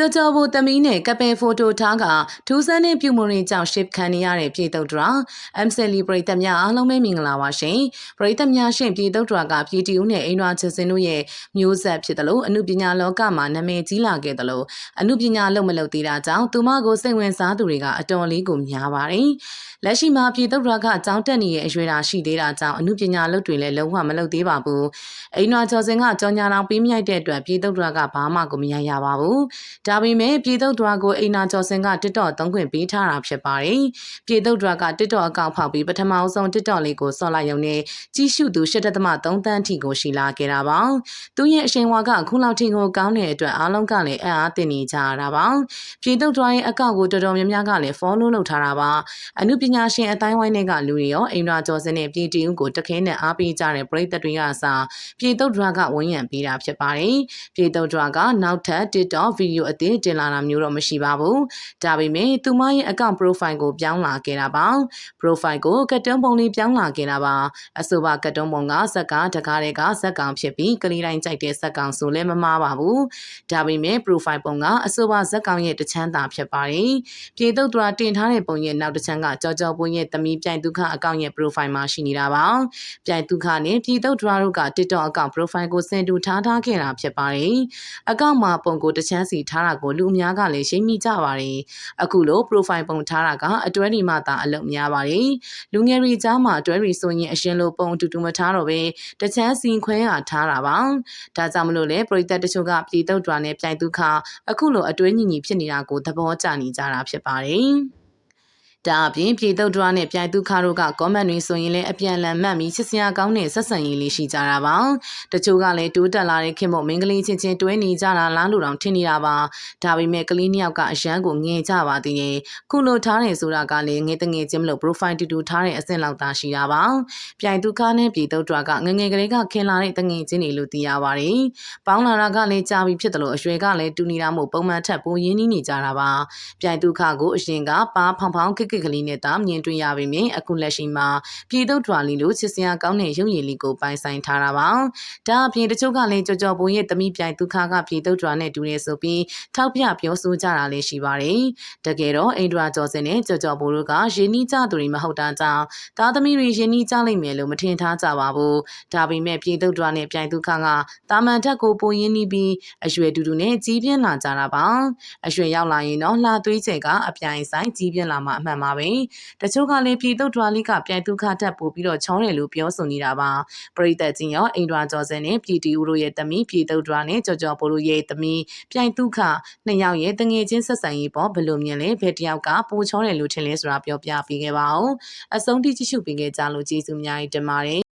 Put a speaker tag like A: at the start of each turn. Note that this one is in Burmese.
A: ကြော်ကြော်ဘူသမီးနဲ့ကပယ်ဖိုတိုထားကထူးဆန်းတဲ့ပြုမှုရင်းကြောင့် ship ခံနေရတဲ့ပြည်သုတ်တရာ MCL ပရိသတ်များအားလုံးပဲမင်္ဂလာပါရှင်ပရိသတ်များရှင်ပြည်သုတ်တရာကပြည်တီဦးနဲ့အိမ်တော်ချစ်စင်တို့ရဲ့မျိုးဆက်ဖြစ်တယ်လို့အမှုပညာလောကမှာနာမည်ကြီးလာခဲ့တယ်လို့အမှုပညာလုံးမလုပ်သေးတာကြောင့်သူမကိုစိတ်ဝင်စားသူတွေကအတော်လေးကိုများပါတယ်လက်ရှိမှာပြည်သုတ်တရာကအကြောင်းတက်နေတဲ့အရွယ်တာရှိသေးတာကြောင့်အမှုပညာလုပ်တွေလည်းလုံးဝမလုပ်သေးပါဘူးအိမ်တော်ချော်စင်ကကြော်ညာတော်ပေးမြိုက်တဲ့အတွက်ပြည်သုတ်တရာကဘာမှကိုမရရပါဘူးဒါပေမဲ့ပြည်သုတ်တရာကိုအိမ်နာကျော်စင်က TikTok သုံးခွင့်ပေးထားတာဖြစ်ပါတယ်ပြည်သုတ်တရာက TikTok အကောင့်ဖောက်ပြီးပထမအဆုံး TikTok လေးကိုဆော့လိုက်ရုံနဲ့ကြီးစုသူ8.3တန်းထိကိုရှိလာခဲ့တာပါသူရဲ့အရှင်ဝါကခုလောက်ထိကိုကောင်းတဲ့အတွက်အားလုံးကလည်းအံ့အားသင့်နေကြရတာပါပြည်သုတ်တရာရဲ့အကောင့်ကိုတော်တော်များများကလည်း follow လုပ်ထားတာပါအမှုပညာရှင်အတိုင်းဝိုင်းတွေကလူတွေရောအိမ်နာကျော်စင်နဲ့ပြည်တီဦးကိုတခဲနဲ့အားပေးကြတဲ့ပရိသတ်တွေကအစားပြည်သုတ်တရာကဝန်ရံပေးတာဖြစ်ပါတယ်ပြည်သုတ်တရာကနောက်ထပ် TikTok ဗီဒီယိုအသစ်တင်လာတာမျိုးတော့မရှိပါဘူး။ဒါပေမဲ့သူမရဲ့ account profile ကိုပြောင်းလာခဲ့တာပါ။ profile ကိုကတ်တုံးပုံလေးပြောင်းလာခဲ့တာပါ။အဆိုပါကတ်တုံးပုံကဇက်ကတကားတွေကဇက်ကောင်ဖြစ်ပြီးကလေးတိုင်းကြိုက်တဲ့ဇက်ကောင်ဆိုလည်းမမှားပါဘူး။ဒါပေမဲ့ profile ပုံကအဆိုပါဇက်ကောင်ရဲ့တချမ်းသာဖြစ်ပါတယ်။ပြည်သုတ်တရာတင်ထားတဲ့ပုံရဲ့နောက်တစ်ချမ်းကကြောကြောပွင့်ရဲ့သမီးပြိုင်ဒုက္ခအကောင့်ရဲ့ profile မှာရှိနေတာပါ။ပြိုင်ဒုက္ခနဲ့ပြည်သုတ်တရာတို့က TikTok အကောင့် profile ကိုစင်တူထားထားခဲ့တာဖြစ်ပါတယ်။အကောင့်မှာပုံကိုတချမ်းစီထားတာကိုလူအများကလည်းရှိမိကြပါတယ်။အခုလို profile ပုံထားတာကအတွဲဒီမှသာအလုပ်များပါတယ်။လူငယ်တွေကြားမှာအတွဲတွေဆိုရင်အရင်လိုပုံအတူတူမထားတော့ပဲတချမ်းစီခွဲရထားတာပါ။ဒါကြောင့်မလို့လေပရိသတ်တချို့ကပြည်တုတ်တွာနဲ့ပြိုင်ဒုက္ခအခုလိုအတွဲညီညီဖြစ်နေတာကိုသဘောကျနေကြတာဖြစ်ပါတယ်။ ဒါအပြင်ပြည်သုတ်ဒရာနဲ့ပြိုင်သူခါတို့ကကောမန့်တွေဆိုရင်လည်းအပြန်အလှန်မှတ်ပြီးချစ်စရာကောင်းတဲ့ဆက်ဆံရေးလေးရှိကြတာပါတချို့ကလည်းတိုးတက်လာတဲ့ခင်မို့မင်္ဂလိချင်းချင်းတွဲနေကြတာလားလို့တောင်ထင်နေတာပါဒါပေမဲ့ကလေးနှစ်ယောက်ကအရန်ကိုငင်ကြပါသေးတယ်ခုလိုထားတယ်ဆိုတာကလည်းငယ်တငယ်ချင်းမလို့ profile တူတူထားတဲ့အဆင့်လောက်သာရှိတာပါပြိုင်သူခါနဲ့ပြည်သုတ်ဒရာကငငယ်ကလေးကခင်လာတဲ့တငယ်ချင်းတွေလို့သိရပါတယ်ပေါင်းလာတာကလည်းကြာပြီဖြစ်တယ်လို့အရွယ်ကလည်းတူနေတာမို့ပုံမှန်ထက်ပိုရင်းနှီးနေကြတာပါပြိုင်သူခါကိုအရင်ကပါဖောင်ဖောင်ခစ်ခစ်ကလေးနဲ့သာမြင်တွေ့ရပေမယ့်အခုလက်ရှိမှာပြည်သူ့ထွာလီလိုချစ်စရာကောင်းတဲ့ရုပ်ရည်လေးကိုပိုင်ဆိုင်ထားတာပါ။ဒါအပြင်တချို့ကလည်းကြော်ကြော်ပုံရဲ့တမိပြိုင်ဒုက္ခကပြည်သူ့ထွာနဲ့တူနေဆိုပြီးထောက်ပြပြောဆိုကြတာလည်းရှိပါတယ်။တကယ်တော့အိန္ဒြာကျော်စင်နဲ့ကြော်ကြော်ပုံတို့ကရင်းနှီးကြသူတွေမဟုတ်တာကြောင့်သားသမီးတွေရင်းနှီးကြလိမ့်မယ်လို့မထင်ထားကြပါဘူး။ဒါပေမဲ့ပြည်သူ့ထွာနဲ့ပြိုင်ဒုက္ခကတာမန်ထက်ကိုပိုရင်းနှီးပြီးအရွယ်တူတူနဲ့ကြီးပြင်းလာကြတာပါ။အရွယ်ရောက်လာရင်တော့လှသွေးချေကအပြိုင်ဆိုင်ကြီးပြင်းလာမှအမှန်ပါပဲတချို့ကလည်းပြည်သူ့ဒွာလီကပြိုင်သူခတက်ပို့ပြီးတော့ချောင်းတယ်လို့ပြောဆိုနေတာပါပရိသတ်ချင်းရောအိမ်ဒွာကျော်စင်နဲ့ပြည်တီဦးတို့ရဲ့တမီးပြည်သူ့ဒွာနဲ့ကြော်ကြော်ပိုတို့ရဲ့တမီးပြိုင်သူခနှစ်ယောက်ရဲ့တငယ်ချင်းဆက်ဆံရေးပေါ်ဘယ်လိုမြင်လဲဘယ်တယောက်ကပိုချောတယ်လို့ထင်လဲဆိုတာပြောပြပေးခဲ့ပါဦးအဆုံးထိကြည့်ရှုပေးခဲ့ကြလို့ကျေးဇူးအများကြီးတင်ပါတယ်